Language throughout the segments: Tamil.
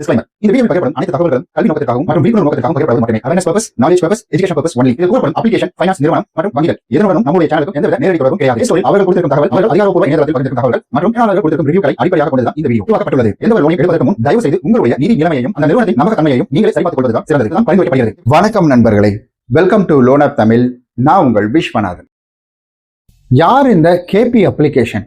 Disclaimer. இந்த வீடியோவில் பகிரப்படும் அனைத்து தகவல்களும் கல்வி நோக்கத்திற்காகவும் மற்றும் விழிப்புணர்வு நோக்கத்திற்காகவும் மட்டுமே. Awareness purpose knowledge purpose education purpose only கூறப்படும் அப்ளிகேஷன் ஃபைனான்ஸ் நிறுவனம் மற்றும் வங்கிகள். நம்முடைய சேனலுக்கும் எந்தவித நேரடி தொடர்பும் கிடையாது. அவர்கள் கொடுத்திருக்கும் தகவல் அவர்கள் அதிகாரப்பூர்வ இணையதளத்தில் பகிர்ந்திருக்கும் மற்றும் கொடுத்திருக்கும் ரிவ்யூக்களை அடிப்படையாக இந்த வீடியோ உருவாக்கப்பட்டுள்ளது. எந்த ஒரு லோனை எடுப்பதற்கு முன் தயவு செய்து உங்களுடைய நிதி நிலைமையையும் அந்த நிறுவனத்தின் நம்பகத்தன்மையையும் நீங்களே சரிபார்த்துக் கொள்வதுதான் சிறந்தது. தான் பரிந்துரைக்கப்படுகிறது. வணக்கம் நண்பர்களே. Welcome to loan app Tamil நான் உங்கள் விஸ்வநாதன். யார் இந்த கேபி அப்ளிகேஷன்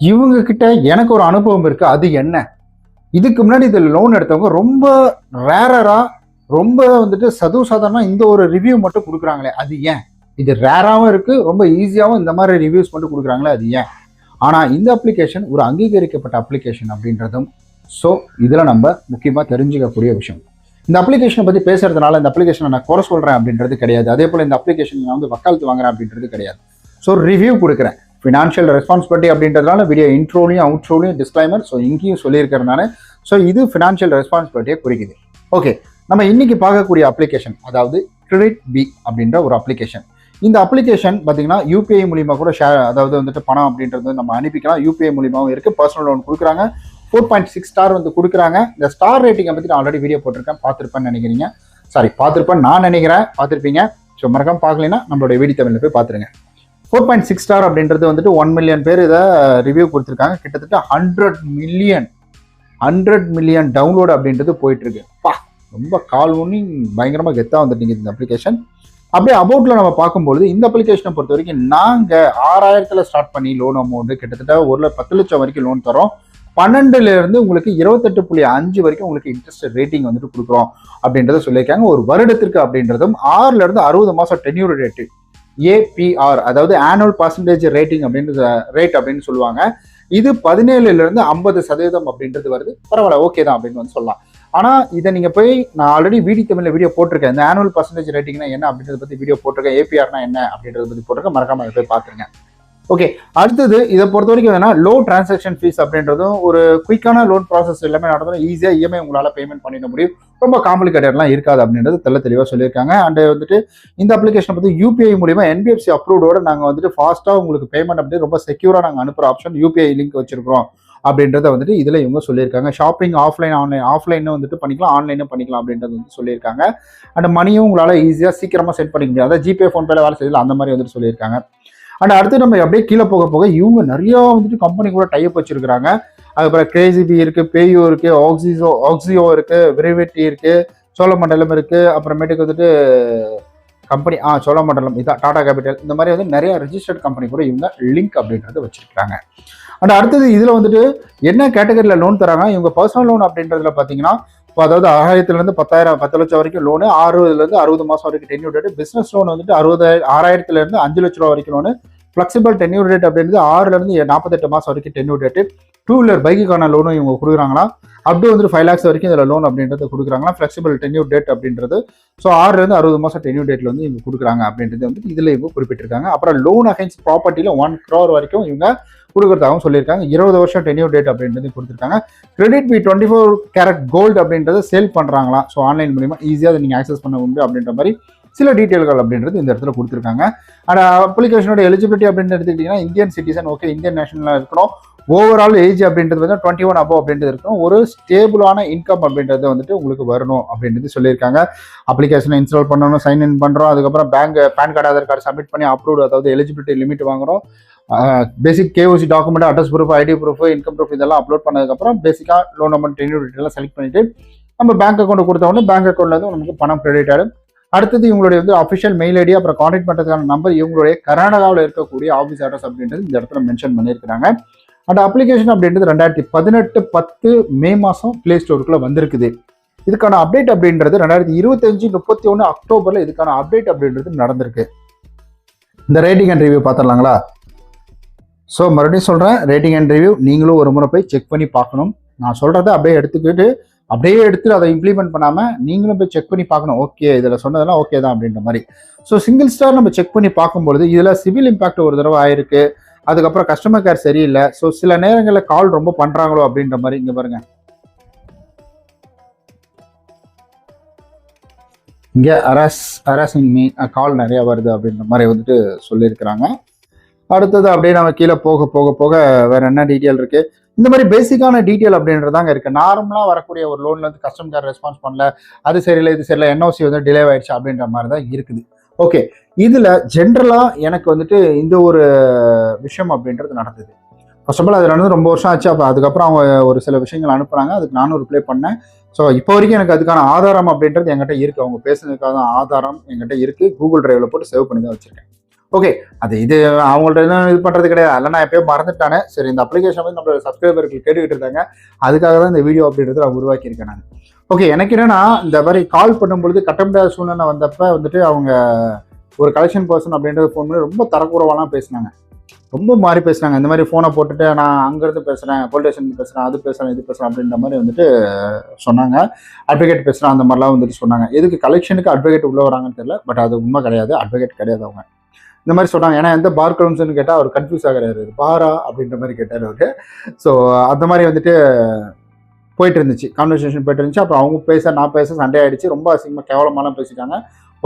இவங்க கிட்ட எனக்கு ஒரு அனுபவம் இருக்கு. அது என்ன? இதுக்கு முன்னாடி இது லோன் எடுத்தவங்க ரொம்ப ரேரராக ரொம்ப வந்துட்டு சதுவு சாதாரணமாக இந்த ஒரு ரிவ்யூ மட்டும் கொடுக்குறாங்களே அது ஏன்? இது ரேராகவும் இருக்குது ரொம்ப ஈஸியாகவும் இந்த மாதிரி ரிவ்யூஸ் மட்டும் கொடுக்குறாங்களே அது ஏன்? ஆனால் இந்த அப்ளிகேஷன் ஒரு அங்கீகரிக்கப்பட்ட அப்ளிகேஷன் அப்படின்றதும் ஸோ இதில் நம்ம முக்கியமாக தெரிஞ்சுக்கக்கூடிய விஷயம். இந்த அப்ளிகேஷனை பற்றி பேசுறதுனால இந்த அப்ளிகேஷனை நான் குறை சொல்கிறேன் அப்படின்றது கிடையாது. அதே போல் இந்த அப்ளிகேஷன் நான் வந்து வக்காலத்து வாங்குறேன் அப்படின்றது கிடையாது. ஸோ ரிவ்யூ கொடுக்குறேன். ஃபினான்ஷியல் ரெஸ்பான்சிபிலிட்டி அப்படின்றதுனால வீடியோ இன்ட்ரோலையும் அவுட்ரோலையும் டிஸ்க்ளைமர் ஸோ இங்கேயும் சொல்லியிருக்கிறதுனால ஸோ இது ஃபினான்ஷியல் ரெஸ்பான்சிபிலிட்டியை குறிக்குது. ஓகே நம்ம இன்னைக்கு பார்க்கக்கூடிய அப்ளிகேஷன் அதாவது கிரெடிட் பி அப்படின்ற ஒரு அப்ளிகேஷன் இந்த அப்ளிகேஷன் பார்த்தீங்கன்னா யூபிஐ மூலியமாக கூட ஷேர் அதாவது வந்துட்டு பணம் அப்படின்றது நம்ம அனுப்பிக்கலாம். யூபிஐ மூலியமாகவும் இருக்குது பர்சனல் லோன் கொடுக்குறாங்க. ஃபோர் பாயிண்ட் சிக்ஸ் ஸ்டார் வந்து கொடுக்குறாங்க. இந்த ஸ்டார் ரேட்டிங்கை பற்றி நான் ஆல்ரெடி வீடியோ போட்டிருக்கேன். பார்த்துருப்பேன்னு நினைக்கிறீங்க. சாரி பார்த்துருப்பேன் நான் நினைக்கிறேன். பார்த்துருப்பீங்க. ஸோ மறக்காம பார்க்கலைன்னா நம்மளோட வீடி தமிழில் போய் பார்த்துருங்க. ஃபோர் பாயிண்ட் சிக்ஸ் ஸ்டார் அப்படின்றது வந்துட்டு ஒன் மில்லியன் பேர் இதை ரிவ்யூ கொடுத்துருக்காங்க. கிட்டத்தட்ட hundred million hundred million download அப்படின்றது போயிட்டுருக்கு. பா ரொம்ப கால் ஒன்னி பயங்கரமாக கெத்தாக வந்துட்டீங்க இந்த அப்ளிகேஷன் அப்படியே அபவுட்டில் நம்ம பார்க்கும்பொழுது இந்த அப்ளிகேஷனை பொறுத்த வரைக்கும் நாங்கள் ஆறாயிரத்தில் ஸ்டார்ட் பண்ணி லோன் அமௌண்ட்டு கிட்டத்தட்ட ஒரு பத்து லட்சம் வரைக்கும் லோன் தரோம் பன்னெண்டுலேருந்து உங்களுக்கு இருபத்தெட்டு புள்ளி அஞ்சு வரைக்கும் உங்களுக்கு இன்ட்ரெஸ்ட் ரேட்டிங் வந்துட்டு கொடுக்குறோம் அப்படின்றத சொல்லியிருக்காங்க. ஒரு வருடத்திற்கு அப்படின்றதும் ஆறுலேருந்து அறுபது மாதம் டென்யூர் ரேட்டு ஏபிஆர் அதாவது ஆனுவல் பர்சன்டேஜ் ரேட்டிங் அப்படின்றது ரேட் அப்படின்னு சொல்லுவாங்க. இது பதினேழுலேருந்து ஐம்பது சதவீதம் அப்படின்றது வருது. பரவாயில்ல ஓகே தான் அப்படின்னு வந்து சொல்லலாம். ஆனால் இதை நீங்கள் போய் நான் ஆல்ரெடி வீடி தமிழில் வீடியோ போட்டிருக்கேன். இந்த ஆனுவல் பர்சன்டேஜ் ரேட்டிங்னா என்ன அப்படின்றத பற்றி வீடியோ போட்டிருக்கேன். ஏபிஆர்னா என்ன அப்படின்றத பற்றி போட்டிருக்கேன். மறக்காம அதை போய் பார்த்துருங்க ஓகே அடுத்தது இதை பொறுத்த வரைக்கும் என்னன்னா லோ டிரான்சாக்ஷன் ஃபீஸ் அப்படின்றதும் ஒரு குயிக்கான லோன் ப்ராசஸ் எல்லாமே நடந்தாலும் ஈஸியாக இஎம்ஐ உங்களால் பேமெண்ட் பண்ணிட முடியும். ரொம்ப காம்ப்ளிகேட்டட்லாம் இருக்காது அப்படின்றது தெல்ல தெளிவாக சொல்லியிருக்காங்க. அண்ட் வந்துட்டு இந்த அப்ளிகேஷனை பற்றி யூபிஐ மூலியமாக என்பிஎஃப்சி அப்ரூவோட நாங்கள் வந்துட்டு ஃபாஸ்ட்டாக உங்களுக்கு பேமெண்ட் அப்படி ரொம்ப செக்யூராக நாங்கள் அனுப்புகிற ஆப்ஷன் யூபிஐ லிங்க் வச்சிருக்கிறோம். அப்படின்றத வந்துட்டு இதில் இவங்க சொல்லியிருக்காங்க. ஷாப்பிங் ஆஃப்லைன் ஆன்லைன் ஆஃப்லைனும் வந்துட்டு பண்ணிக்கலாம் ஆன்லைனும் பண்ணிக்கலாம் அப்படின்றது வந்து சொல்லியிருக்காங்க. அண்ட் மணியும் உங்களால் ஈஸியாக சீக்கிரமாக செட் பண்ணிக்க முடியாது. அதாவது ஜிபே ஃபோன்பேல வேலை செய்யல அந்த மாதிரி வந்துட்டு சொல்லியிருக்காங்க. அண்ட் அடுத்து நம்ம அப்படியே கீழே போக போக இவங்க நிறையா வந்துட்டு கம்பெனி கூட டைப் வச்சிருக்கிறாங்க. அதுக்கப்புறம் கேஜிபி இருக்கு பேயோ இருக்கு ஆக்சிஜோ ஆக்சியோ இருக்கு விரைவெட்டி இருக்கு சோழமண்டலம் இருக்கு அப்புறமேட்டுக்கு வந்துட்டு கம்பெனி ஆ சோழமண்டலம் இதான் டாடா கேபிட்டல் இந்த மாதிரி வந்து நிறைய ரிஜிஸ்டர்ட் கம்பெனி கூட இவங்க லிங்க் அப்படின்றது வச்சிருக்காங்க அண்ட் அடுத்தது இதில் வந்துட்டு என்ன கேட்டகரியில் லோன் தராங்க? இவங்க பர்சனல் லோன் அப்படின்றதுல பார்த்தீங்கன்னா இப்போ அதாவது ஆயிரத்துலேருந்து பத்தாயிரம் பத்து லட்சம் வரைக்கும் லோனு அறுபதுலேருந்து அறுபது மாதம் வரைக்கும் டென்யூ ரேட் பிஸ்னஸ் லோன் வந்துட்டு அறுபதாயிரம் ஆறாயிரத்துலேருந்து அஞ்சு லட்ச ரூபா வரைக்கும் லோனு ஃப்ளெக்சிபிள் டென்யூர் ரேட் அப்படின்றது ஆறுலேருந்து நாற்பத்தெட்டு மாதம் வரைக்கும் டென்யூர் ரேட்டு டூ வீலர் பைக்குக்கான லோனும் இவங்க கொடுக்குறாங்களா? அப்படியே வந்து ஃபைவ் லேக்ஸ் வரைக்கும் இதில் லோன் அப்படின்றது கொடுக்குறாங்களா? ஃப்ளெக்சிபிள் டென்யூர் டேட் அப்படின்றது. ஸோ ஆறுலேருந்து அறுபது மாதம் டென்யூர் டேட்டில் வந்து இவங்க கொடுக்குறாங்க அப்படின்றது வந்து இதில் இவங்க குறிப்பிட்டிருக்காங்க. அப்புறம் லோன் அகைன்ஸ் ப்ராப்பர்ட்டியில் ஒன் க்ரோர் வரைக்கும் இவங்க கொடுக்குறதாகவும் சொல்லியிருக்காங்க. இருபது வருஷம் டென்யூர் டேட் அப்படின்றது கொடுத்துருக்காங்க. Credit B twenty four carat gold அப்படின்றத சேல் பண்ணுறாங்களா ஸோ ஆன்லைன் மூலிமா ஈஸியாக அதை நீங்கள் ஆக்சஸ் பண்ண முடியும் அப்படின்ற மாதிரி சில டீட்டெயில்கள் அப்படின்றது இந்த இடத்துல கொடுத்துருக்காங்க. அண்ட் அப்ளிகேஷனோட எலிஜிபிலிட்டி அப்படின்னு எடுத்துக்கிட்டிங்கன்னா இந்தியன் சிட்டிசன் ஓகே இந்தியன் நேஷனலாக இருக்கணும். ஓவரால் ஏஜ் அப்படின்றது வந்து டுவெண்ட்டி ஒன் அபவ் அப்படின்றது இருக்கும் ஒரு ஸ்டேபிளான இன்கம் அப்படின்றது வந்துட்டு உங்களுக்கு வரணும் அப்படின்றது சொல்லியிருக்காங்க. அப்ளிகேஷனை இன்ஸ்டால் பண்ணணும் சைன் இன் பண்ணுறோம் அதுக்கப்புறம் bank PAN card Aadhaar card submit பண்ணி அப்ரூவ் அதாவது எலிஜிபிலிட்டி லிமிட் வாங்குறோம். Basic KYC document address proof ID proof income proof இதெல்லாம் அப்லோட் பண்ணதுக்கப்புறம் பேசிக்காக லோன் அமௌண்ட் டென்யூர் எல்லாம் செலக்ட் பண்ணிட்டு நம்ம பேங்க் அக்கௌண்ட் கொடுத்த உடனே பேங்க் அக்கௌண்ட்லேருந்து நமக்கு பணம் கிரெடிட் ஆகிடும் அடுத்தது இவங்களுடைய வந்து அஃபிஷியல் மெயில் ஐடி அப்புறம் காண்டாக்ட் பண்ணுறதுக்கான நம்பர் இவங்களுடைய கர்நாடகாவில் இருக்கக்கூடிய ஆஃபீஸ் அட்ரஸ் அப்படின்றது இந்த இடத்துல மென்ஷன் பண்ணியிருக்கிறாங்க. அண்ட் அப்ளிகேஷன் அப்படின்றது ரெண்டாயிரத்தி பதினெட்டு பத்து மே மாதம் ப்ளே ஸ்டோருக்குள்ளே வந்திருக்குது. இதுக்கான அப்டேட் அப்படின்றது ரெண்டாயிரத்தி இருபத்தஞ்சு முப்பத்தி ஒன்று அக்டோபரில் இதுக்கான அப்டேட் அப்படின்றது நடந்திருக்கு. இந்த ரேட்டிங் அண்ட் ரிவ்யூ பார்த்துடலாங்களா? ஸோ மறுபடியும் சொல்கிறேன் ரேட்டிங் அண்ட் ரிவ்யூ நீங்களும் ஒரு முறை போய் செக் பண்ணி பார்க்கணும். நான் சொல்கிறத அப்படியே எடுத்துக்கிட்டு அப்படியே எடுத்து அதை இம்ப்ளிமெண்ட் பண்ணாமல் நீங்களும் போய் செக் பண்ணி பார்க்கணும். ஓகே இதில் சொன்னதெல்லாம் ஓகே தான் அப்படின்ற மாதிரி. ஸோ சிங்கிள் ஸ்டார் நம்ம செக் பண்ணி பார்க்கும்பொழுது இதில் சிவில் இம்பாக்ட் ஒரு தடவை ஆயிருக்கு. அதுக்கப்புறம் கஸ்டமர் கேர் சரியில்லை. ஸோ சில நேரங்களில் கால் ரொம்ப பண்ணுறாங்களோ அப்படின்ற மாதிரி இங்கே பாருங்க. இங்கே அரஸ் அரசிங் மீ கால் நிறையா வருது அப்படின்ற மாதிரி வந்துட்டு சொல்லியிருக்கிறாங்க. அடுத்தது அப்படியே நம்ம கீழே போக போக போக வேற என்ன டீட்டெயில் இருக்கு? இந்த மாதிரி பேசிக்கான டீட்டெயில் அப்படின்றதாங்க இருக்கு. நார்மலாக வரக்கூடிய ஒரு லோன்ல இருந்து கஸ்டம் கேர் ரெஸ்பான்ஸ் பண்ணல அது சரியில்லை இது சரியில்லை என்ஓசி வந்து டிலே ஆயிடுச்சு அப்படின்ற மாதிரி தான் இருக்குது. ஓகே இதுல ஜென்ரலா எனக்கு வந்துட்டு இந்த ஒரு விஷயம் அப்படின்றது நடந்தது. ஃபர்ஸ்ட் ஆஃப் ஆல் அது நடந்து ரொம்ப வருஷம் ஆச்சு. அப்போ அதுக்கப்புறம் அவங்க ஒரு சில விஷயங்கள் அனுப்புகிறாங்க அதுக்கு நானும் ரிப்ளை பண்ணேன். ஸோ இப்போ வரைக்கும் எனக்கு அதுக்கான ஆதாரம் அப்படின்றது என்கிட்ட இருக்குது அவங்க பேசுனதுக்காக ஆதாரம் என்கிட்ட இருக்குது கூகுள் டிரைவில் போட்டு சேவ் பண்ணி தான் வச்சிருக்கேன். ஓகே அது இது அவங்கள்ட்ட எதுவும் இது பண்ணுறது கிடையாது. அதெல்லாம் நான் எப்பயோ மறந்துட்டானே. சரி இந்த அப்ளிகேஷன் வந்து நம்மளோட சப்ஸ்கிரைபர்கள் கேட்டுக்கிட்டு இருந்தாங்க அதுக்காக தான் இந்த வீடியோ அப்படின்றது நான் உருவாக்கியிருக்கேன் நான். ஓகே எனக்கு என்னன்னா இந்த மாதிரி கால் பண்ணும்பொழுது கட்ட முடியாத சூழ்நிலை வந்தப்ப வந்துட்டு அவங்க ஒரு கலெக்ஷன் பர்சன் அப்படின்றது ஃபோன் பண்ணி ரொம்ப தரக்குறவாலாம் பேசினாங்க. ரொம்ப மாறி பேசுனாங்க. இந்த மாதிரி ஃபோனை போட்டுட்டு நான் அங்கேருந்து பேசுகிறேன் போலீஸ் ஸ்டேஷன் பேசுகிறேன் அது பேசுகிறேன் இது பேசுகிறேன் அப்படின்ற மாதிரி வந்துட்டு சொன்னாங்க. அட்வொகேட் பேசுகிறேன் அந்த மாதிரிலாம் வந்துட்டு சொன்னாங்க. எதுக்கு கலெக்ஷனுக்கு அட்வொகேட் உள்ள வராங்கன்னு தெரியல. பட் அது உண்மை கிடையாது. அட்வொகேட் கிடையாது அவங்க. இந்த மாதிரி சொல்கிறாங்க ஏன்னா எந்த பார் கவுன்சில்னு கேட்டால் அவர் கன்ஃபியூஸ் ஆகிறாரு. பாரா அப்படின்ற மாதிரி கேட்டார் அவரு. ஸோ அந்த மாதிரி வந்துட்டு போயிட்டு இருந்துச்சு. கான்வர்சேஷன் போயிட்டு இருந்துச்சு. அப்புறம் அவங்க பேச நான் பேச சண்டே ஆகிடுச்சு ரொம்ப அசிங்கமாக கேவலமாலாம் பேசிட்டாங்க.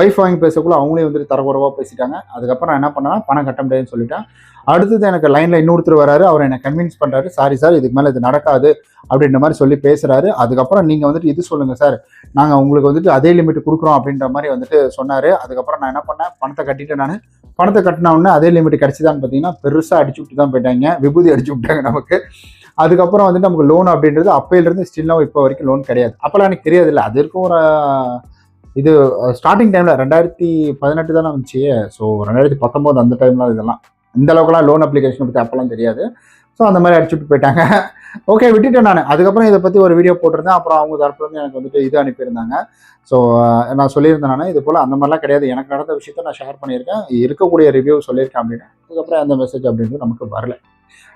ஒய்ஃப் வாங்கி பேசக்குள்ள அவங்களே வந்துட்டு தரக்குறவாக பேசிட்டாங்க. அதுக்கப்புறம் நான் என்ன பண்ணேன்னா பணம் கட்ட முடியாதுன்னு சொல்லிட்டேன். அடுத்தது எனக்கு லைனில் இன்னொருத்தர் வராரு. அவர் என்னை கன்வின்ஸ் பண்ணுறாரு சாரி சார் இதுக்கு மேலே இது நடக்காது. அப்படின்ற மாதிரி சொல்லி பேசுகிறாரு அதுக்கப்புறம் நீங்கள் வந்துட்டு இது சொல்லுங்கள் சார் நாங்கள் உங்களுக்கு வந்துட்டு அதே லிமிட் கொடுக்குறோம் அப்படின்ற மாதிரி வந்துட்டு சொன்னார். அதுக்கப்புறம் நான் என்ன பண்ணேன் பணத்தை கட்டிட்டு நான். பணத்தை கட்டின உடனே அதே லிமிட் கிடச்சிதான்னு பார்த்தீங்கன்னா பெருசாக அடிச்சு விட்டு தான் போயிட்டாங்க. விபூதி அடிச்சு விட்டாங்க நமக்கு. அதுக்கப்புறம் வந்துட்டு நமக்கு லோன் அப்படின்றது அப்பையிலேருந்து ஸ்டில்லாம் இப்போ வரைக்கும் லோன் கிடையாது. அப்போல்லாம் எனக்கு தெரியாது இல்லை அது இருக்கும் ஒரு இது ஸ்டார்டிங் டைமில் ரெண்டாயிரத்தி பதினெட்டு தானே வந்துச்சு. ஸோ ரெண்டாயிரத்தி பத்தொம்போது அந்த டைம்லாம் இதெல்லாம். இந்த அளவுக்குலாம் லோன் அப்ளிகேஷன் பற்றி அப்போல்லாம் தெரியாது. ஸோ அந்த மாதிரி அடிச்சுட்டு போயிட்டாங்க. ஓகே விட்டுட்டேன் நான். அதுக்கப்புறம் இதை பற்றி ஒரு வீடியோ போட்டிருந்தேன். அப்புறம் அவங்க தரப்புலேருந்து எனக்கு வந்துட்டு இது அனுப்பியிருந்தாங்க. ஸோ நான் சொல்லியிருந்தேன் நான். இது போல் அந்த மாதிரிலாம் கிடையாது. எனக்கு நடந்த விஷயத்த நான் ஷேர் பண்ணியிருக்கேன். இருக்கக்கூடிய ரிவ்யூ சொல்லியிருக்கேன் அப்படின்னு. அதுக்கப்புறம் அந்த மெசேஜ் அப்படின்றது நமக்கு வரல.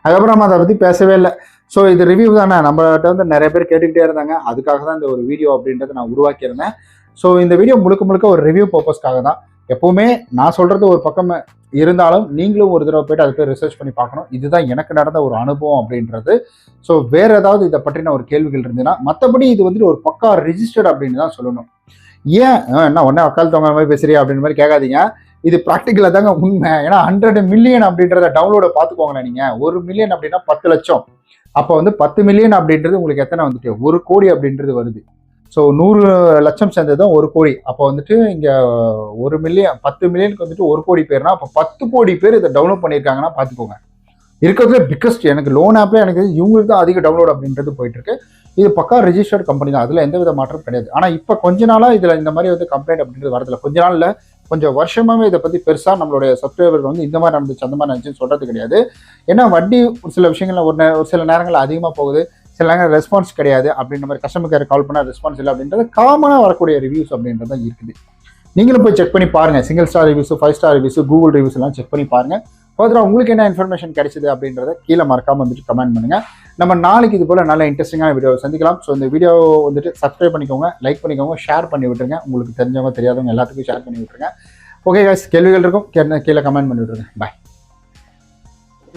அதுக்கப்புறம் நம்ம அதை பற்றி பேசவே இல்லை. ஸோ இது ரிவ்யூ தானே. நம்மகிட்ட வந்து நிறைய பேர் கேட்டுக்கிட்டே இருந்தாங்க. அதுக்காக தான் இந்த ஒரு வீடியோ அப்படின்றத நான் உருவாக்கியிருந்தேன். ஸோ இந்த வீடியோ முழுக்க முழுக்க ஒரு ரிவ்யூ பர்பஸ்க்காக தான். எப்போவுமே நான் சொல்கிறது ஒரு பக்கம் இருந்தாலும் நீங்களும் ஒரு தடவை போயிட்டு அது போய் ரிசர்ச் பண்ணி பார்க்கணும். இதுதான் எனக்கு நடந்த ஒரு அனுபவம் அப்படின்றது. ஸோ வேறு ஏதாவது இதை பற்றின ஒரு கேள்விகள் இருந்ததுன்னா மற்றபடி இது வந்துட்டு ஒரு பக்கா ரிஜிஸ்டர்ட் அப்படின்னு தான் சொல்லணும். ஏன்? என்ன உடனே அக்கால் தொங்க மாதிரி பேசுறியா அப்படின்ற மாதிரி கேட்காதீங்க. இது ப்ராக்டிக்கலாக தாங்க உண்மை. ஏன்னா ஹண்ட்ரட் மில்லியன் அப்படின்றத டவுன்லோட பார்த்துக்கோங்களேன் நீங்கள் ஒரு மில்லியன் அப்படின்னா பத்து லட்சம். அப்போ வந்து பத்து மில்லியன் அப்படின்றது உங்களுக்கு எத்தனை வந்துட்டு? ஒரு கோடி அப்படின்றது வருது. ஸோ நூறு லட்சம் சேர்ந்தது தான் ஒரு கோடி. அப்போ வந்துட்டு இங்கே ஒரு மில்லியன் பத்து மில்லியனுக்கு வந்துட்டு ஒரு கோடி பேர்னா அப்போ பத்து கோடி பேர் இதை டவுன்லோட் பண்ணியிருக்காங்கன்னா பார்த்துக்கோங்க. இருக்கிறதுல பிக்கஸ்ட் எனக்கு லோன் ஆப்ல எனக்கு இவங்களுக்கு தான் அதிக டவுன்லோட் அப்படின்றது போயிட்டுருக்கு. இது பக்கா ரிஜிஸ்டர்ட் கம்பெனி தான். அதில் எந்த வித மாற்றம் கிடையாது. ஆனால் இப்போ கொஞ்ச நாளாக இதில் இந்த மாதிரி வந்து கம்ப்ளைண்ட் அப்படின்றது வரதில்ல. கொஞ்ச நாளில் கொஞ்சம் வருஷமாகவே இதை பற்றி பெருசாக நம்மளுடைய சப்ஸ்கிரைபர் வந்து இந்த மாதிரி நடந்துச்சு அந்த மாதிரி நடந்துச்சுன்னு சொல்கிறது கிடையாது. ஏன்னா வட்டி ஒரு சில விஷயங்கள்ல ஒரு நே- ஒரு சில நேரங்களில் அதிகமாக போகுது. சில நேரம் ரெஸ்பான்ஸ் கிடையாது அப்படின்ற மாதிரி கஸ்டமர் கேர் கால் பண்ணால் ரெஸ்பான்ஸ் இல்லை அப்படின்றது காமனாக வரக்கூடிய ரிவ்யூஸ் அப்படின்றது தான் இருக்குது. நீங்களும் போய் செக் பண்ணி பாருங்கள் single star reviews five star reviews Google reviews எல்லாம் செக் பண்ணி பாருங்கள் ஃபர்தராக உங்களுக்கு என்ன இன்ஃபர்மேஷன் கிடைச்சிது அப்படின்றத கீழே மறக்காமல் வந்துட்டு கமெண்ட் பண்ணுங்கள் நம்ம நாளைக்கு இது போல் நல்ல இன்ட்ரெஸ்டிங்கான வீடியோ சந்திக்கலாம். ஸோ இந்த வீடியோ வந்துட்டு சப்ஸ்கிரைப் பண்ணிக்கோங்க லைக் பண்ணிக்கோங்க ஷேர் பண்ணி விட்டுருங்க. உங்களுக்கு தெரிஞ்சவங்க தெரியாதவங்க எல்லாத்துக்கும் ஷேர் பண்ணி விட்டுருங்க. Okay guys. கேள்விகள் இருக்கும். கீழே கமெண்ட் பண்ணி விட்டுருங்க. பாய்